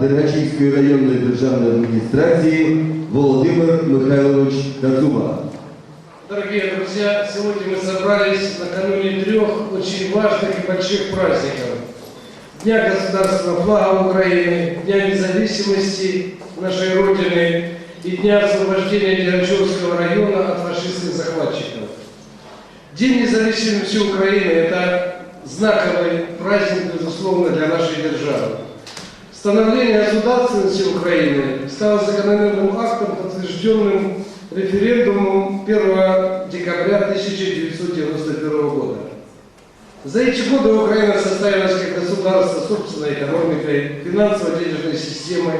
Дергачівської районної державної адміністрації Володимир Михайлович Кацуба. Дорогие друзья, сегодня мы собрались накануне трех очень важных и больших праздников. Дня государственного флага Украины, Дня независимости нашей Родины и Дня освобождения Дергачевского района от фашистских захватчиков. День независимости Украины – это знаковый праздник, безусловно, для нашей державы. Становление государственности Украины стало закономерным актом, подтвержденным референдумом 1 декабря 1991 года. За эти годы Украина составилась как государство собственной экономикой, финансово-денежной системой,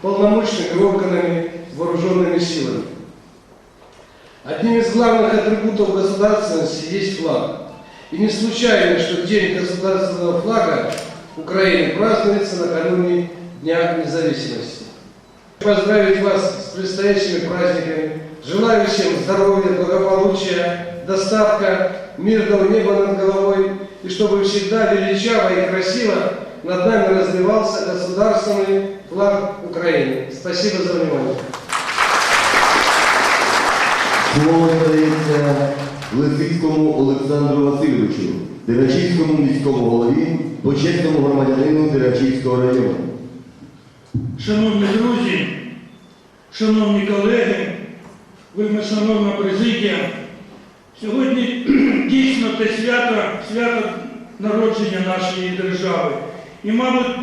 полномочными органами, вооруженными силами. Одним из главных атрибутов государственности есть флаг. И не случайно, что День государственного флага Украины празднуется накануне Дня независимости. Поздравить вас с предстоящими праздниками. Желаю всем здоровья, благополучия, достатка, мирного неба над головой. И чтобы всегда величаво и красиво над нами развивался государственный флаг Украины. Спасибо за внимание. Слово Лисицькому Олександру Васильовичу, Дергачівському міському голові, почесному громадянину Дергачівського району. Шановні друзі, шановні колеги, вельми шановна президія, сьогодні дійсно те свято, свято народження нашої держави. І, мабуть,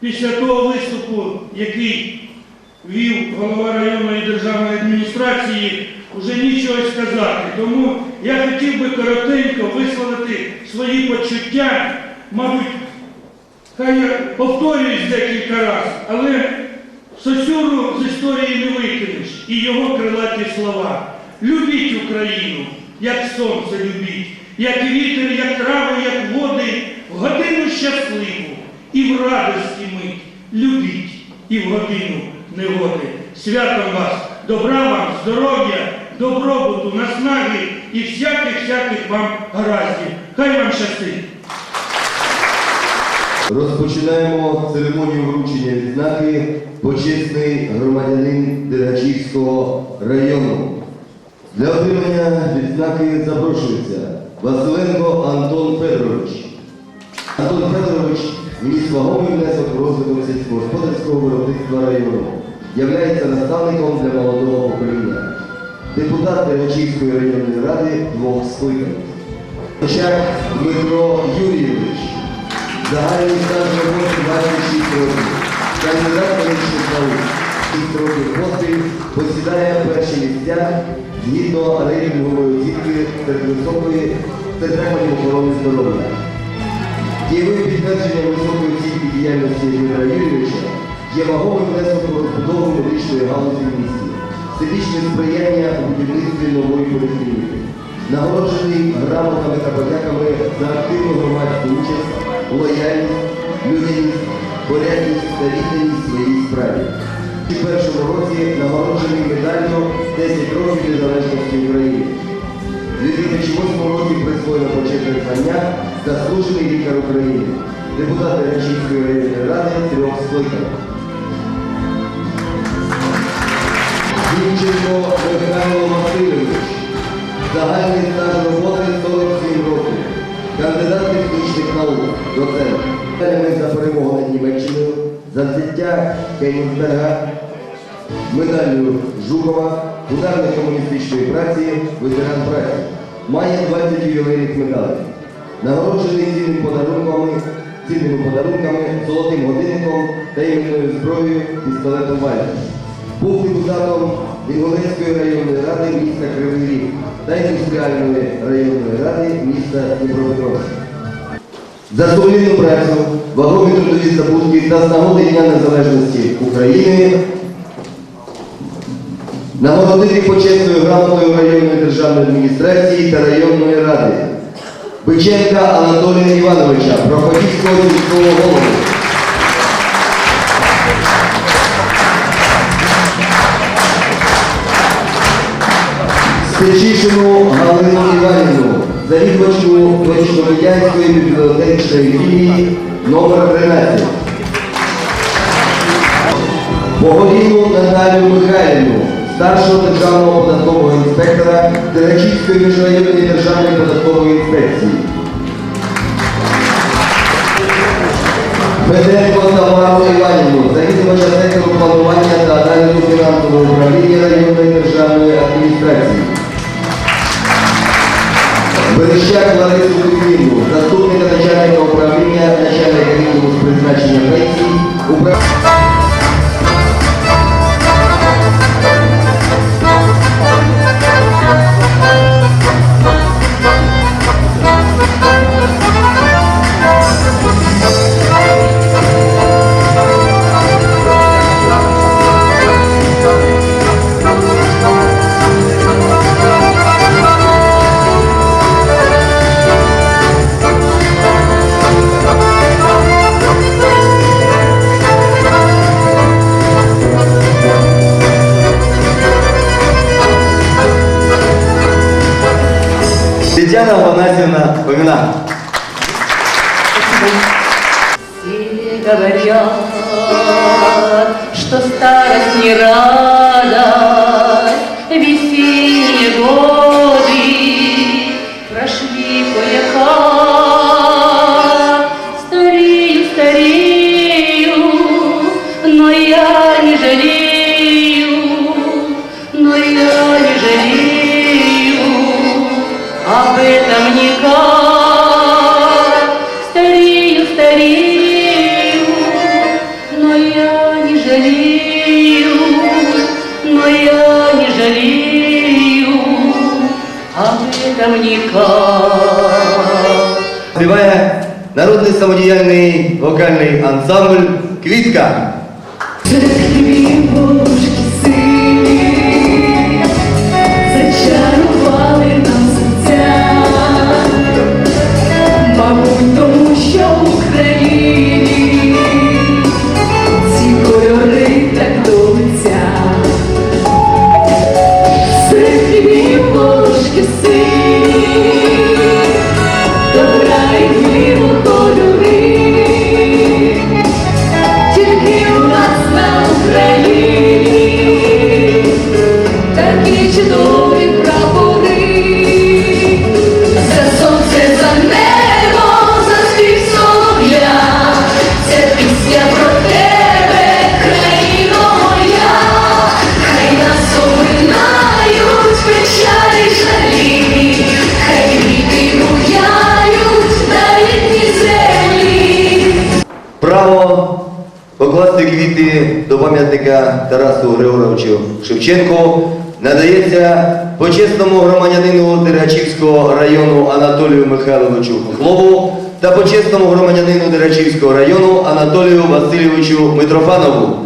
після того виступу, який вів голова районної державної адміністрації, вже нічого сказати. Тому я хотів би коротенько висловити свої почуття, мабуть, Хай я повторююсь декілька разів, але Сосюру з історії не викинеш і його крилаті слова. Любіть Україну, як сонце любіть, як вітер, як трави, як води, в годину щасливу і в радості мить. Любіть і в годину негоди. Святом вас, добра вам, здоров'я, добробуту, наснаги і всяких-всяких вам гараздів. Хай вам щастить! Розпочинаємо церемонію вручення відзнаки почесний громадянин Дергачівського району. Для отримання відзнаки запрошується Василенко Антон Федорович. Антон Федорович вніс вагомий внесок в розвиток сільськогосподарського виробництва району. Являється наставником для молодого покоління. Депутат Дергачівської районної ради двох скликань. Чак Дмитро Юрійович. Загальний стаж роботи 26 років. Кандидат медичних наук. 6 років поспіль посідає перші місця згідно рейтингової оцінки серед високої центральної охорони здоров'я. Дієвим підтвердженням високої оцінки діяльності Дмитра Юрійовича є вагомий внесок розбудову медичної галузі в місті, всебічне сприяння у будівництві нової поліклініки, нагороджений грамотами та подяками за активну громадську участь, лояльність, людяність, порядність та відданість своїй справі. У першому році нагороджений медаллю 10 років незалежності України. У 2008 році присвоєно почесне звання Заслужений лікар України, депутат Речівської районної ради трьох скликань. Дівченко Михайло Васильович. Загальний стаж роботи 47 років. Кандидат технічних наук, доцент. Медалями за перемогу над Німеччиною, за взяття Кенігсберга, медаллю Жукова, ударник комуністичної праці, ветеран праці. Має 20 ювілейних медалей. Нагороджений цінними подарунками, цінними подарунками, золотим годинником та іменною зброєю пістолетом Вальтер. Був депутатом Інгулецької районної ради міста Кривий Ріг та індустріальної районної ради міста Дніпропетровськ. За сумлінну працю, вагомі трудові здобутки та з нагоди Дня Незалежності України нагородити почесною грамотою районної державної адміністрації та районної ради Биченка Анатолія Івановича, Проходівського сільського голову. Стечишину Галину Іванівну, завідувачку Точно-Медянської бібліотечної філії номер 13. Богодіну Наталію Михайлівну, старшого державного податкового інспектора Деречівської міжрайонної державної податкової інспекції. Феденко Тамару Іванівну, завідувача сектору планування та аналізу фінансового управління районної державної адміністрації. Верещак Ларису Петрівну, заступника начальника управління, начальника відділу з призначення пенсій, управління. Афанасьевна Фомина. Все говорят, что старость не радость, весенний годы жалею, но я не жалею об этом никак. Співає народный самодеятельный вокальный ансамбль Квітка. до пам'ятника Тарасу Григоровичу Шевченку надається почесному громадянину Дергачівського району Анатолію Михайловичу Хлобу та почесному громадянину Дергачівського району Анатолію Васильовичу Митрофанову.